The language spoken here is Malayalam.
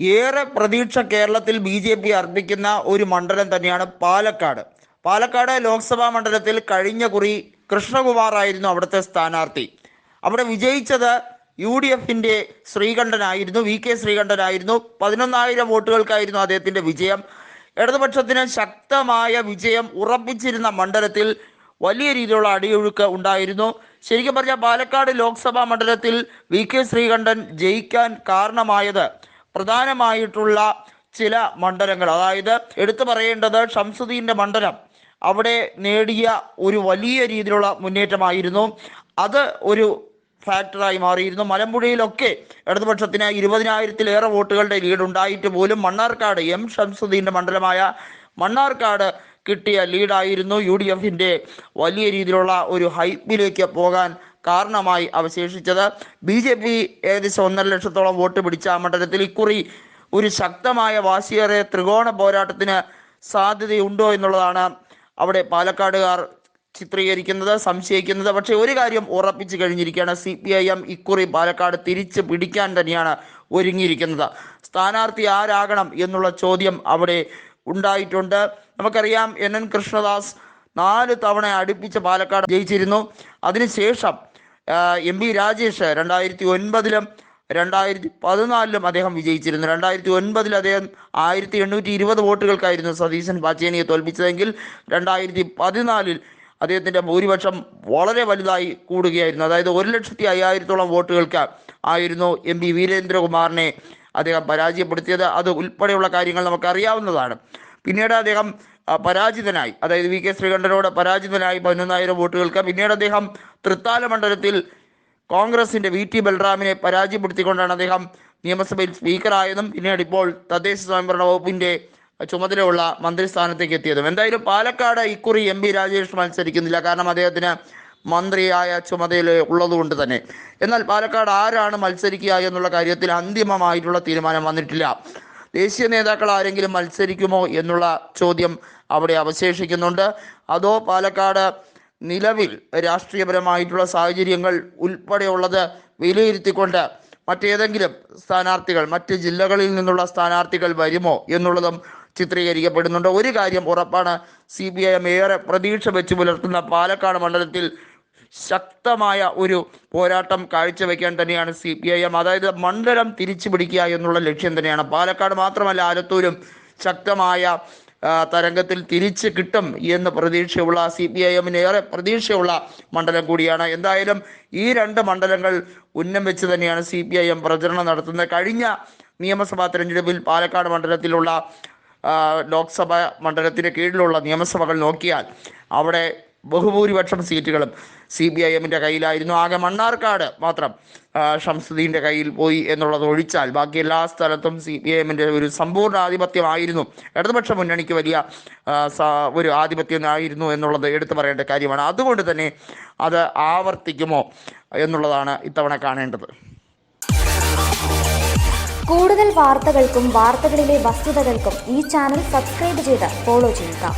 ഏറെ പ്രതീക്ഷ കേരളത്തിൽ ബി ജെ പി അർപ്പിക്കുന്ന ഒരു മണ്ഡലം തന്നെയാണ് പാലക്കാട്. പാലക്കാട് ലോക്സഭാ മണ്ഡലത്തിൽ കഴിഞ്ഞ കുറി കൃഷ്ണകുമാർ ആയിരുന്നു അവിടുത്തെ സ്ഥാനാർത്ഥി. അവിടെ വിജയിച്ചത് യു ഡി എഫിന്റെ ശ്രീകണ്ഠനായിരുന്നു വി കെ ശ്രീകണ്ഠനായിരുന്നു. പതിനൊന്നായിരം വോട്ടുകൾക്കായിരുന്നു അദ്ദേഹത്തിന്റെ വിജയം. ഇടതുപക്ഷത്തിന് ശക്തമായ വിജയം ഉറപ്പിച്ചിരുന്ന മണ്ഡലത്തിൽ വലിയ രീതിയിലുള്ള അടിയൊഴുക്ക് ഉണ്ടായിരുന്നു. ശരിക്കും പറഞ്ഞാൽ പാലക്കാട് ലോക്സഭാ മണ്ഡലത്തിൽ വി കെ ശ്രീകണ്ഠൻ ജയിക്കാൻ കാരണമായത് പ്രധാനമായിട്ടുള്ള ചില മണ്ഡലങ്ങൾ. അതായത് എടുത്തു പറയേണ്ടത് ഷംസുദ്ദീന്റെ മണ്ഡലം അവിടെ നേടിയ ഒരു വലിയ രീതിയിലുള്ള മുന്നേറ്റമായിരുന്നു. അത് ഒരു ഫാക്ടറായി മാറിയിരുന്നു. മലമ്പുഴയിലൊക്കെ ഇടതുപക്ഷത്തിന് ഇരുപതിനായിരത്തിലേറെ വോട്ടുകളുടെ ലീഡ് ഉണ്ടായിട്ട് പോലും മണ്ണാർക്കാട് എം ഷംസുദ്ദീന്റെ മണ്ഡലമായ മണ്ണാർക്കാട് കിട്ടിയ ലീഡായിരുന്നു. യു ഡി എഫിന്റെ വലിയ രീതിയിലുള്ള ഒരു ഹൈപ്പിലേക്ക് പോകാൻ കാരണമായി അവശേഷിച്ചത്. ബി ജെ പി ഏകദേശം ഒന്നര ലക്ഷത്തോളം വോട്ട് പിടിച്ച മണ്ഡലത്തിൽ ഇക്കുറി ഒരു ശക്തമായ വാശിയേറെ ത്രികോണ പോരാട്ടത്തിന് സാധ്യതയുണ്ടോ എന്നുള്ളതാണ് അവിടെ പാലക്കാടുകാർ ചിത്രീകരിക്കുന്നത് സംശയിക്കുന്നത്. പക്ഷേ ഒരു കാര്യം ഉറപ്പിച്ചു കഴിഞ്ഞിരിക്കുകയാണ്. സി പി ഐ എം ഇക്കുറി പാലക്കാട് തിരിച്ച് പിടിക്കാൻ തന്നെയാണ് ഒരുങ്ങിയിരിക്കുന്നത്. സ്ഥാനാർത്ഥി ആരാകണം എന്നുള്ള ചോദ്യം അവിടെ ഉണ്ടായിട്ടുണ്ട്. നമുക്കറിയാം എൻ എൻ കൃഷ്ണദാസ് നാല് തവണ അടുപ്പിച്ച് പാലക്കാട് ജയിച്ചിരുന്നു. അതിനുശേഷം എം പി രാജേഷ് രണ്ടായിരത്തി ഒൻപതിലും രണ്ടായിരത്തി പതിനാലിലും അദ്ദേഹം വിജയിച്ചിരുന്നു. രണ്ടായിരത്തി ഒൻപതിൽ അദ്ദേഹം ആയിരത്തി എണ്ണൂറ്റി ഇരുപത് വോട്ടുകൾക്കായിരുന്നു സതീശൻ പാച്ചേനിയെ തോൽപ്പിച്ചതെങ്കിൽ രണ്ടായിരത്തി പതിനാലിൽ അദ്ദേഹത്തിന്റെ ഭൂരിപക്ഷം വളരെ വലുതായി കൂടുകയായിരുന്നു. അതായത് ഒരു ലക്ഷത്തി അയ്യായിരത്തോളം വോട്ടുകൾക്ക് ആയിരുന്നു എം പി വീരേന്ദ്രകുമാറിനെ അദ്ദേഹം പരാജയപ്പെടുത്തിയത്. അത് ഉൾപ്പെടെയുള്ള കാര്യങ്ങൾ നമുക്കറിയാവുന്നതാണ്. പിന്നീട് അദ്ദേഹം പരാജിതനായി. അതായത് വി കെ ശ്രീകണ്ഠനോട് പരാജിതനായി പതിനൊന്നായിരം വോട്ടുകൾക്ക് പിന്നീട് അദ്ദേഹം തൃത്താല മണ്ഡലത്തിൽ കോൺഗ്രസിന്റെ വി ടി ബൽറാമിനെ പരാജയപ്പെടുത്തിക്കൊണ്ടാണ് അദ്ദേഹം നിയമസഭയിൽ സ്പീക്കറായതും പിന്നീട് ഇപ്പോൾ തദ്ദേശ സ്വയംഭരണ വകുപ്പിന്റെ ചുമതലയുള്ള മന്ത്രിസ്ഥാനത്തേക്ക് എത്തിയതും. എന്തായാലും പാലക്കാട് ഇക്കുറി എം പി രാജേഷ് മത്സരിക്കുന്നില്ല. കാരണം അദ്ദേഹത്തിന് മന്ത്രിയായ ചുമതല ഉള്ളതുകൊണ്ട് തന്നെ. എന്നാൽ പാലക്കാട് ആരാണ് മത്സരിക്കുക എന്നുള്ള കാര്യത്തിൽ അന്തിമമായിട്ടുള്ള തീരുമാനം വന്നിട്ടില്ല. ദേശീയ നേതാക്കൾ ആരെങ്കിലും മത്സരിക്കുമോ എന്നുള്ള ചോദ്യം അവിടെ അവശേഷിക്കുന്നുണ്ട്. അതോ പാലക്കാട് നിലവിൽ രാഷ്ട്രീയപരമായിട്ടുള്ള സാഹചര്യങ്ങൾ ഉൾപ്പെടെയുള്ളത് വിലയിരുത്തിക്കൊണ്ട് മറ്റേതെങ്കിലും സ്ഥാനാർത്ഥികൾ മറ്റ് ജില്ലകളിൽ നിന്നുള്ള സ്ഥാനാർത്ഥികൾ വരുമോ എന്നുള്ളതും ചിത്രീകരിക്കപ്പെടുന്നുണ്ട്. ഒരു കാര്യം ഉറപ്പാണ് സി ബി ഐ എം ഏറെ പ്രതീക്ഷ വെച്ച് പുലർത്തുന്ന പാലക്കാട് മണ്ഡലത്തിൽ ശക്തമായ ഒരു പോരാട്ടം കാഴ്ചവെക്കാൻ തന്നെയാണ് സി പി ഐ എം. അതായത് മണ്ഡലം തിരിച്ചു പിടിക്കുക എന്നുള്ള ലക്ഷ്യം തന്നെയാണ്. പാലക്കാട് മാത്രമല്ല ആലത്തൂരും ശക്തമായ തരംഗത്തിൽ തിരിച്ച് കിട്ടും എന്ന് പ്രതീക്ഷയുള്ള സി പി ഐ എമ്മിന് ഏറെ പ്രതീക്ഷയുള്ള മണ്ഡലം കൂടിയാണ്. എന്തായാലും ഈ രണ്ട് മണ്ഡലങ്ങൾ ഉന്നം വെച്ച് തന്നെയാണ് സി പി ഐ എം പ്രചരണം നടത്തുന്നത്. കഴിഞ്ഞ നിയമസഭാ തെരഞ്ഞെടുപ്പിൽ പാലക്കാട് മണ്ഡലത്തിലുള്ള ലോക്സഭാ മണ്ഡലത്തിന് കീഴിലുള്ള നിയമസഭകൾ നോക്കിയാൽ അവിടെ ബഹുഭൂരിപക്ഷം സീറ്റുകളും സി ബി ഐ എമ്മിന്റെ കയ്യിലായിരുന്നു. ആകെ മണ്ണാർക്കാട് മാത്രം ഷംസുദ്ദീന്റെ കയ്യിൽ പോയി എന്നുള്ളത് ഒഴിച്ചാൽ ബാക്കി എല്ലാ സ്ഥലത്തും സി പി ഐ എമ്മിന്റെ ഒരു സമ്പൂർണ ആധിപത്യമായിരുന്നു. ഇടതുപക്ഷ മുന്നണിക്ക് വലിയ ഒരു ആധിപത്യം ഒരു ആധിപത്യമായിരുന്നു എന്നുള്ളത് എടുത്തു പറയേണ്ട കാര്യമാണ്. അതുകൊണ്ട് തന്നെ അത് ആവർത്തിക്കുമോ എന്നുള്ളതാണ് ഇത്തവണ കാണേണ്ടത്. കൂടുതൽ വാർത്തകൾക്കും വാർത്തകളിലെ വസ്തുതകൾക്കും ഈ ചാനൽ സബ്സ്ക്രൈബ് ചെയ്ത് ഫോളോ ചെയ്യുക.